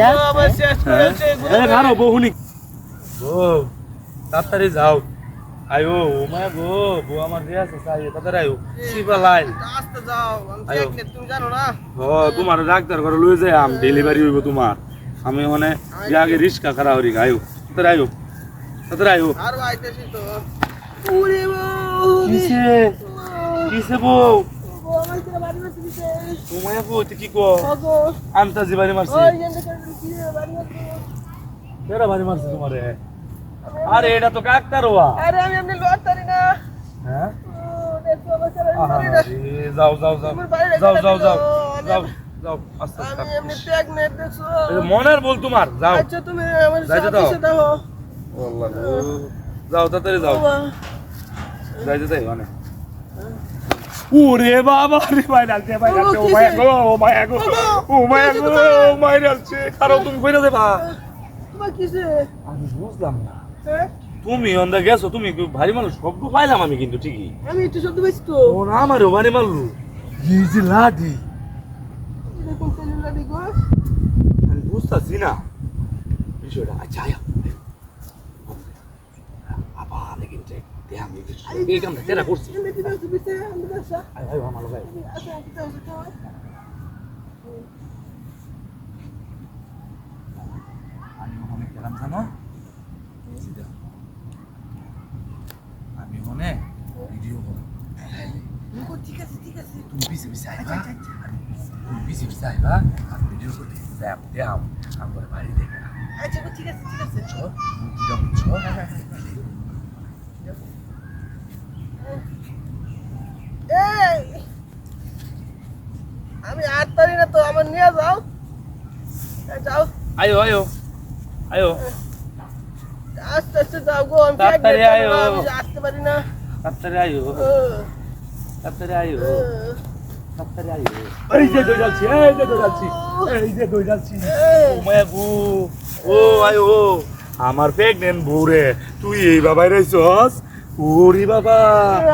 হ্যাঁ। খারো বহুনি ও তাড়াতাড়ি যাও। আয়ো ও মা গো বউ আমার দিয়ে আছে চাই তাড়াতাড়ি আয়ো। সিবা লাইন। আসতে যাও আমি তুমি জানো না ও তোমার ডাক্তার ঘরে লয়ে যাই আম ডেলিভারি হইব তোমার। আমি মানে আগে রিস্কা খারাপ হরি আয়ো তাড়াতাড়ি আয়ো। তাড়াতাড়ি আয়ো। আর আইতেছি তো বউ কিসে? কিসে বউ? বউ তুই কি কো ওগো আনতা জিবানি মারছি। ওই জেনে করে দিছি বাড়ি বসে কেরা বাড়ি মারছে তোমারে? আরে এটা তো ডাক্তার হওয়া আরে আমি এমনি লড়তারি না। হ্যাঁ? যাও যাও যাও। যাও যাও যাও। যাও যাও আস্তে আস্তে মনের বল তোমার যাও। আচ্ছা তুমি আমার যাইতে দাও। সাথে। যাও তাড়াতাড়ি যাও। যাইতে যাই মানে। ওরে বাবা রে ভাই ডালছে ভাই ডালছে ও মায়া গো ও মায়া গো ও মায়া গো ও মায়া ডালছে কারও তুমি কইরা দেবা। তোমার কিসে? আমি বুঝলাম না। হ্যাঁ? তুমি অন্দা গেছো তুমি ভারী মানুষ? শব্দ পাইলাম আমি কিন্তু ঠিকই। আমি একটু শব্দ পাইছি তো। ও না আমারও ভারী মারলু এই যে লাঠি আমি বুঝতেছি না। বিষয়টা আচ্ছা আয়া আবার লেগিন যাই দেখ আমি এই কামটা কেনা করছি আমি দিতে আসছি বিতে আমি দিতে আসছি আয় আয় আমার ভাই আচ্ছা আমি দিতে আসছি তো আমি ওখানে ভিডিও করো ও, ঠিক আছে ঠিক আছে তুমি পিছে পিছে আইবা তুমি পিছে পিছে আইবা আমি ভিডিও করতে দেখ দেখাও আমার বাড়ি দেখে আচ্ছা ঠিক আছে ঠিক আছে ভিডিও বুঝছ এই আমি আর পারি না তো আমার নিয়ে যাও। যাও। আয়ো আয়ো আয়ো। আস্তে আস্তে যাও গো আমি তাড়াতাড়ি আয়ো। আমি আসতে পারি না। তাড়াতাড়ি আয়ো। তাড়াতাড়ি আয়ো। তাড়াতাড়ি আয়ো। এই যে দই যাচ্ছি এই যে দই যাচ্ছি এই যে দই যাচ্ছি। ও মায়া গো ও আয়ো। আমার প্রেগনেন্ট বউ রে তুই এই বাবাই রইছস? ওরে বাবা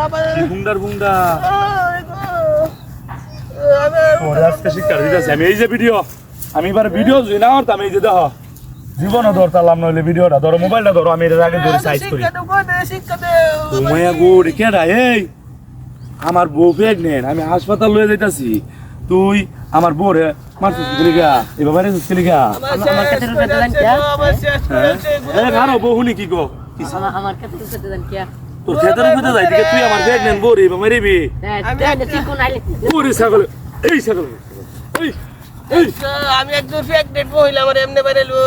আবার- কি বুন্ডার বুন্ডা ওই গো, ও, আমি- ওরে আজকে শিক্ষা দিতেছি আমি এই যে ভিডিও আমি এবার ভিডিও জুই না করতাম এই যে দেখো জীবনও ধরতাম নইলে ভিডিওটা ধরো মোবাইলটা ধরো আমি এটা আগে ধরে সাইজ করি শিক্ষা দেবো, দে, শিক্ষা দে। ও মায়া গো রে কেডা এই আমার বউ প্রেগনেন্ট আমি হাসপাতাল লয়ে যাইতাছি তুই আমার বউ রে মারছিস কি লিগা এই বাবা রে কি লিগা আমার কাছে দিলেন যাচ্ছে কে? করে গো। বউ হুনি কি গো আমার আমার কাছে তো দেন কি তোর খেতের উপরে যাই দিকে তুই আমার প্রেগনেন্ট নেন রে বা রে বি ছাগল, এই ছাগল। এই আমি একজন ফ্যাক্টরি মহিলা, আমার এমনি বেরেলো